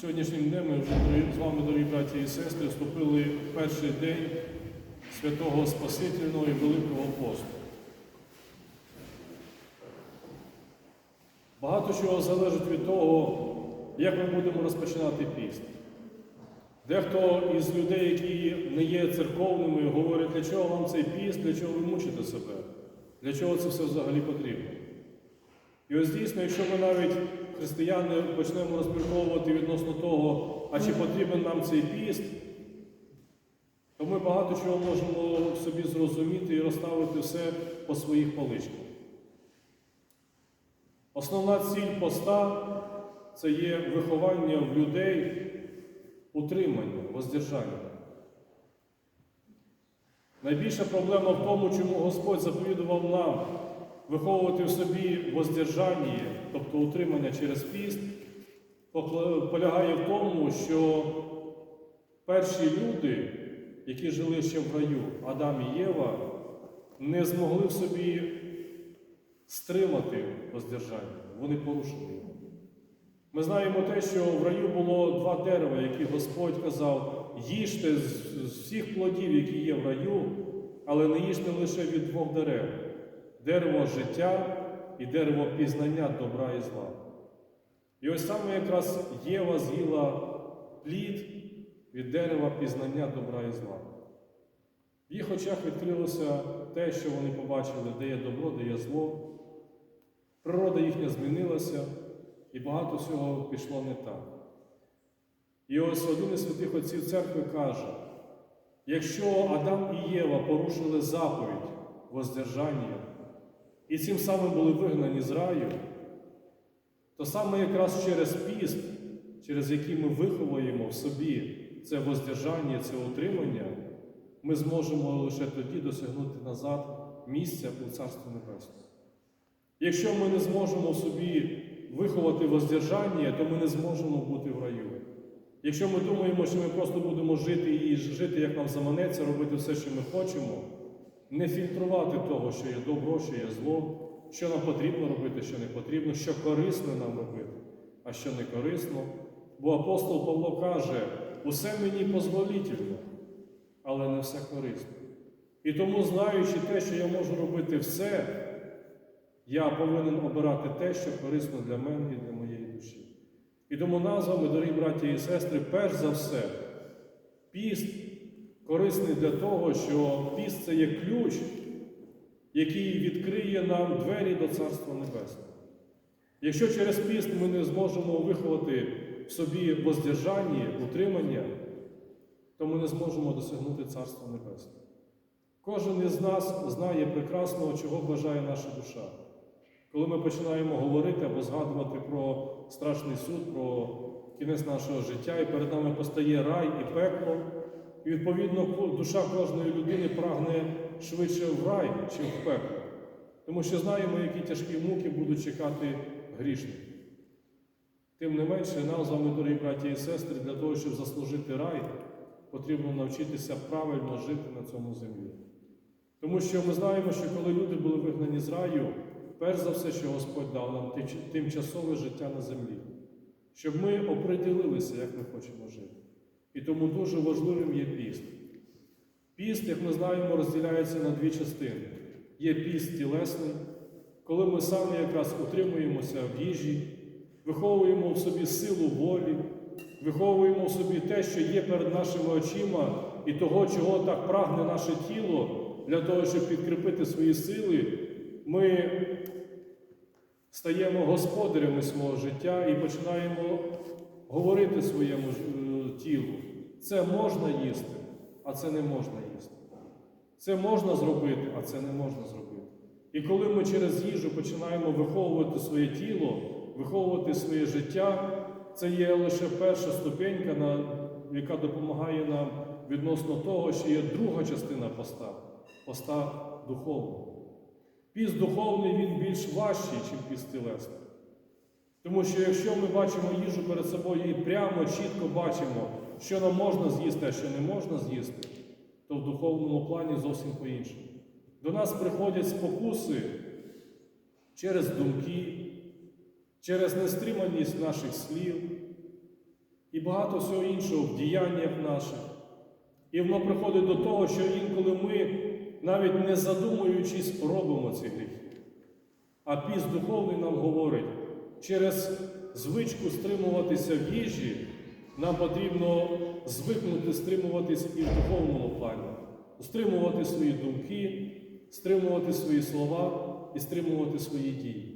Сьогоднішнім днем ми вже з вами, дорогі браті і сестри, вступили в перший день святого Спасительного і Великого посту. Багато чого залежить від того, як ми будемо розпочинати піст. Дехто із людей, які не є церковними, говорять, для чого вам цей піст, для чого ви мучите себе, для чого це все взагалі потрібно. І ось дійсно, якщо ми навіть християни почнемо розмірковувати відносно того, а чи потрібен нам цей піст, то ми багато чого можемо собі зрозуміти і розставити все по своїх поличках. Основна ціль поста це є виховання в людей утримання, воздержання. Найбільша проблема в тому, чому Господь заповідував нам виховувати в собі воздержання, тобто утримання через піст, полягає в тому, що перші люди, які жили ще в раю, Адам і Єва, не змогли в собі стримати воздержання. Вони порушили його. Ми знаємо те, що в раю було два дерева, які Господь казав, їжте з, всіх плодів, які є в раю, але не їжте лише від двох дерев дерево життя і дерево пізнання добра і зла. І ось саме якраз Єва з'їла плід від дерева пізнання добра і зла. В їх очах відкрилося те, що вони побачили, де є добро, де є зло. Природа їхня змінилася, і багато всього пішло не так. І ось один із святих отців церкви каже: якщо Адам і Єва порушили заповідь воздержання і цим самим були вигнані з раю, то саме якраз через піст, через який ми виховуємо в собі це воздержання, це утримання, ми зможемо лише тоді досягнути назад місця у Царстві Небесному. Якщо ми не зможемо собі виховати воздержання, то ми не зможемо бути в раю. Якщо ми думаємо, що ми просто будемо жити і жити, як нам заманеться, робити все, що ми хочемо, не фільтрувати того, що є добро, що є зло, що нам потрібно робити, що не потрібно, що корисне нам робити, а що не корисно. Бо апостол Павло каже, усе мені позволітельно, але не все корисно. І тому, знаючи те, що я можу робити все, я повинен обирати те, що корисно для мене і для моєї душі. І тому нас з дорогі браті і сестри, перш за все, піст корисний для того, що піст це є ключ, який відкриє нам двері до Царства Небесного. Якщо через піст ми не зможемо виховати в собі воздержання, утримання, то ми не зможемо досягнути Царства Небесного. Кожен із нас знає прекрасного, чого бажає наша душа. Коли ми починаємо говорити або згадувати про страшний суд, про кінець нашого життя, і перед нами постає рай і пекло, і відповідно душа кожної людини прагне швидше в рай, чим в пекло. Тому що знаємо, які тяжкі муки будуть чекати грішники. Тим не менше, нам з вами, дорогі браті і сестри, для того, щоб заслужити рай, потрібно навчитися правильно жити на цьому землі. Тому що ми знаємо, що коли люди були вигнані з раю, перш за все, що Господь дав нам тимчасове життя на землі, щоб ми оприділилися, як ми хочемо жити. І тому дуже важливим є піст. Піст, як ми знаємо, розділяється на дві частини. Є піст тілесний, коли ми самі якраз утримуємося в їжі, виховуємо в собі силу волі, виховуємо в собі те, що є перед нашими очима, і того, чого так прагне наше тіло, для того, щоб підкріпити свої сили, ми стаємо господарями свого життя і починаємо говорити своєму тілу. Це можна їсти, а це не можна їсти. Це можна зробити, а це не можна зробити. І коли ми через їжу починаємо виховувати своє тіло, виховувати своє життя, це є лише перша ступенька, яка допомагає нам відносно того, що є друга частина поста поста духовного. Піст духовний він більш важчий, ніж піст тілесний. Тому що якщо ми бачимо їжу перед собою і прямо чітко бачимо, що нам можна з'їсти, а що не можна з'їсти, то в духовному плані зовсім по-іншому. До нас приходять спокуси через думки, через нестриманість наших слів і багато всього іншого в діяннях наших. І воно приходить до того, що інколи ми, навіть не задумуючись, робимо ці гріхи. А піс духовний нам говорить, через звичку стримуватися в їжі, нам потрібно звикнути стримуватись і в духовному плані, стримувати свої думки, стримувати свої слова і стримувати свої дії.